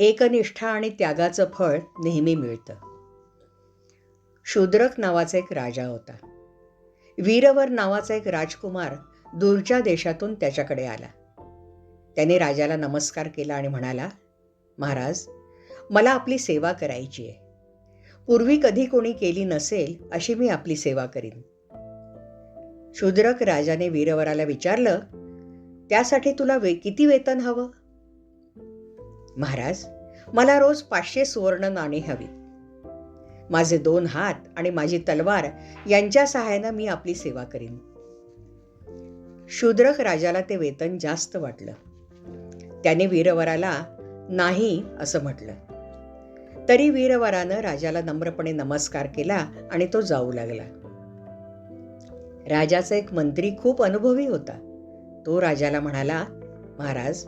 एकनिष्ठा आणि त्यागाचं फळ नेहमी मिळतं. शूद्रक नावाचा एक राजा होता. वीरवर नावाचा एक राजकुमार दूरच्या देशातून त्याच्याकडे आला. त्याने राजाला नमस्कार केला आणि म्हणाला महाराज मला आपली सेवा करायची आहे. पूर्वी कधी कोणी केली नसेल अशी मी आपली सेवा करीन. शूद्रक राजाने वीरवराला विचारलं त्यासाठी तुला वे किती वेतन हवं? महाराज मला रोज पाचशे सुवर्ण नाणी हवी माझे दोन हात आणि माझी तलवार यांच्या सहाय्यानं मी आपली सेवा करीन. शूद्रक राजाला ते वेतन जास्त वाटलं. त्याने वीरवराला नाही असं म्हटलं. तरी वीरवरानं राजाला नम्रपणे नमस्कार केला आणि तो जाऊ लागला. राजाचा एक मंत्री खूप अनुभवी होता. तो राजाला म्हणाला महाराज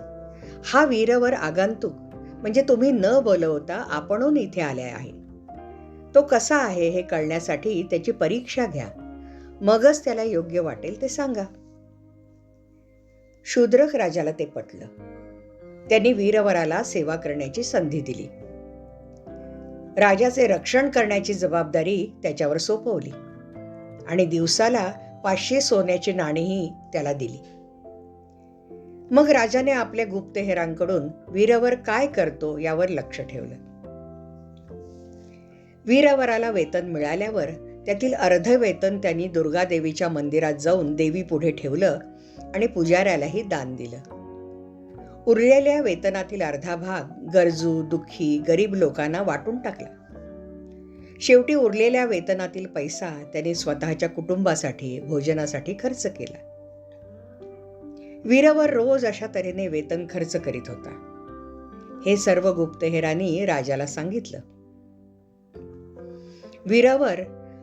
हा वीरवर आगंतुक. म्हणजे तुम्ही न बोलवता आपणून इथे आले आहे. तो कसा आहे हे कळण्यासाठी त्याची परीक्षा घ्या. मगच त्याला योग्य वाटेल ते सांगा. शूद्रक राजाला ते पटलं. त्यांनी वीरवराला सेवा करण्याची संधी दिली. राजाचे रक्षण करण्याची जबाबदारी त्याच्यावर सोपवली. आणि दिवसाला पाचशे सोन्याची नाणीही त्याला दिली. मग राजाने आपल्या गुप्तहेरांकडून वीरवर काय करतो यावर लक्ष ठेवलं. वीरवराला वेतन मिळाल्यावर त्यातील अर्ध वेतन त्यांनी दुर्गादेवीच्या मंदिरात जाऊन देवी पुढे ठेवलं आणि पुजाऱ्यालाही दान दिलं. उरलेल्या वेतनातील अर्धा भाग गरजू दुःखी गरीब लोकांना वाटून टाकला. शेवटी उरलेल्या वेतनातील पैसा त्याने स्वतःच्या कुटुंबासाठी भोजनासाठी खर्च केला. वीरवर रोज अशा तऱ्हेने वेतन खर्च करीत होता. हे सर्व गुप्तहेरांनी राजाला सांगितलं. वीरवर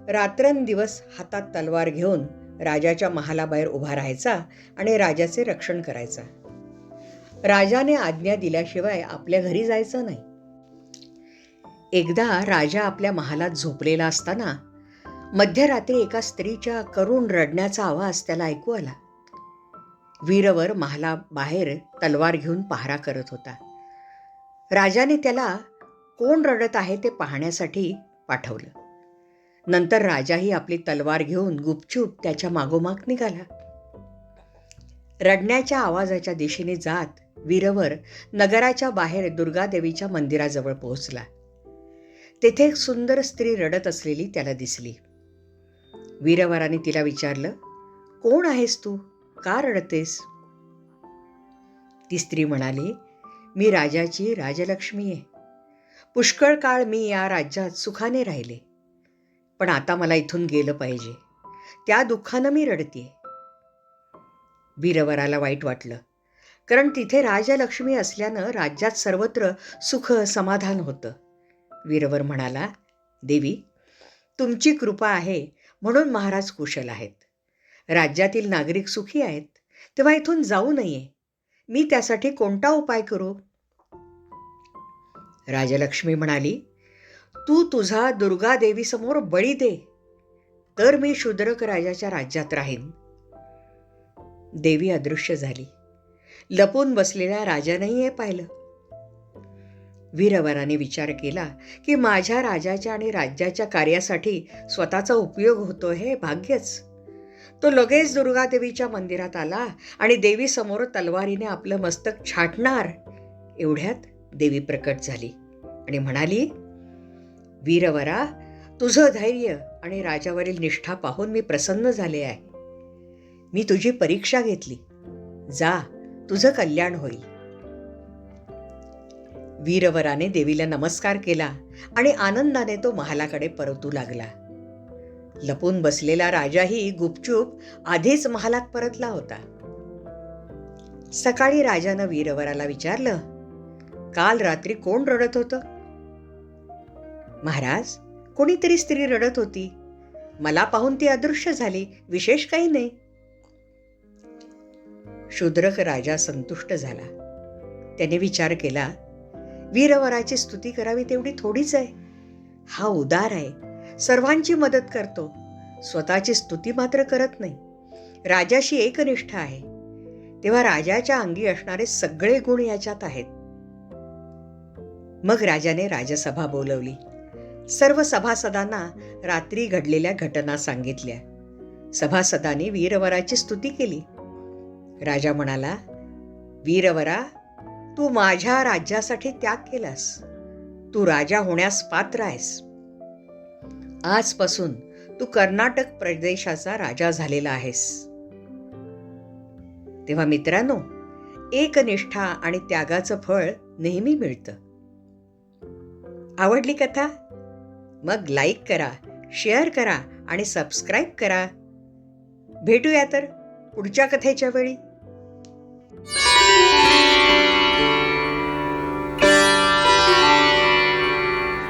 रात्रंदिवस हातात तलवार घेऊन राजाच्या महालाबाहेर उभा राहायचा आणि राजाचे रक्षण करायचा. राजाने आज्ञा दिल्याशिवाय आपल्या घरी जायचं नाही. एकदा राजा आपल्या महालात झोपलेला असताना मध्यरात्री एका स्त्रीच्या करुण रडण्याचा आवाज त्याला ऐकू आला. वीरवर महाला बाहेर तलवार घेऊन पहारा करत होता. राजाने त्याला कोण रडत आहे ते पाहण्यासाठी पाठवलं. नंतर राजाही आपली तलवार घेऊन गुपचूप त्याच्या मागोमाग निघाला. रडण्याच्या आवाजाच्या दिशेने जात वीरवर नगराच्या बाहेर दुर्गादेवीच्या मंदिराजवळ पोहोचला. तेथे एक सुंदर स्त्री रडत असलेली त्याला दिसली. वीरवराने तिला विचारलं कोण आहेस तू? का रडतेस ती स्त्री म्हणाली मी राजाची राजलक्ष्मी आहे. पुष्कळ काळ मी या राज्यात सुखाने राहिले. पण आता मला इथून गेलं पाहिजे. त्या दुःखानं मी रडते वीरवराला वाईट वाटलं कारण तिथे राजलक्ष्मी असल्यानं राज्यात सर्वत्र सुख समाधान होतं. वीरवर म्हणाला देवी तुमची कृपा आहे म्हणून महाराज कुशल आहेत. राज्यातील नागरिक सुखी आहेत तेव्हा इथून जाऊ नये. मी त्यासाठी कोणता उपाय करू? राजलक्ष्मी म्हणाली तू तुझा दुर्गादेवीसमोर बळी दे तर मी शूद्रक राजाच्या राज्यात राहीन. देवी अदृश्य झाली. लपून बसलेल्या राजानेही हे पाहिलं. वीरवराने विचार केला की माझ्या राजाच्या आणि राज्याच्या कार्यासाठी स्वतःचा उपयोग होतो हे भाग्यच. तो लगेच दुर्गादेवीच्या मंदिरात आला आणि देवीसमोर तलवारीने आपलं मस्तक छाटणार. एवढ्यात देवी प्रकट झाली आणि म्हणाली वीरवरा तुझं धैर्य आणि राजावरील निष्ठा पाहून मी प्रसन्न झाले आहे. मी तुझी परीक्षा घेतली. जा तुझं कल्याण होईल. वीरवराने देवीला नमस्कार केला आणि आनंदाने तो महालाकडे परतू लागला. लपून बसलेला राजाही गुपचूप आधीच महालात परतला होता. सकाळी राजानं वीरवराला विचारलं काल रात्री कोण रडत होतं? महाराज कोणीतरी स्त्री रडत होती. मला पाहून ती अदृश्य झाली विशेष काही नाही. शूद्रक राजा संतुष्ट झाला. त्याने विचार केला वीरवराची स्तुती करावी तेवढी थोडीच आहे. हा उदार आहे. सर्वांची मदत करतो. स्वतःची स्तुती मात्र करत नाही. राजाशी एकनिष्ठ आहे. तेव्हा राजाच्या अंगी असणारे सगळे गुण याच्यात आहेत. मग राजाने राजसभा बोलवली. सर्व सभासदांना रात्री घडलेल्या घटना सांगितल्या. सभासदांनी वीरवराची स्तुती केली. राजा म्हणाला वीरवरा तू माझ्या राज्यासाठी त्याग केलास. तू राजा होण्यास पात्र आहेस. आजपासून तू कर्नाटक प्रदेशाचा राजा झालेला आहेस. तेव्हा मित्रांनो एकनिष्ठा आणि त्यागाचं फळ नेहमी मिळतं. आवडली कथा? मग लाईक करा शेअर करा आणि सबस्क्राईब करा. भेटूया तर पुढच्या कथेच्या वेळी.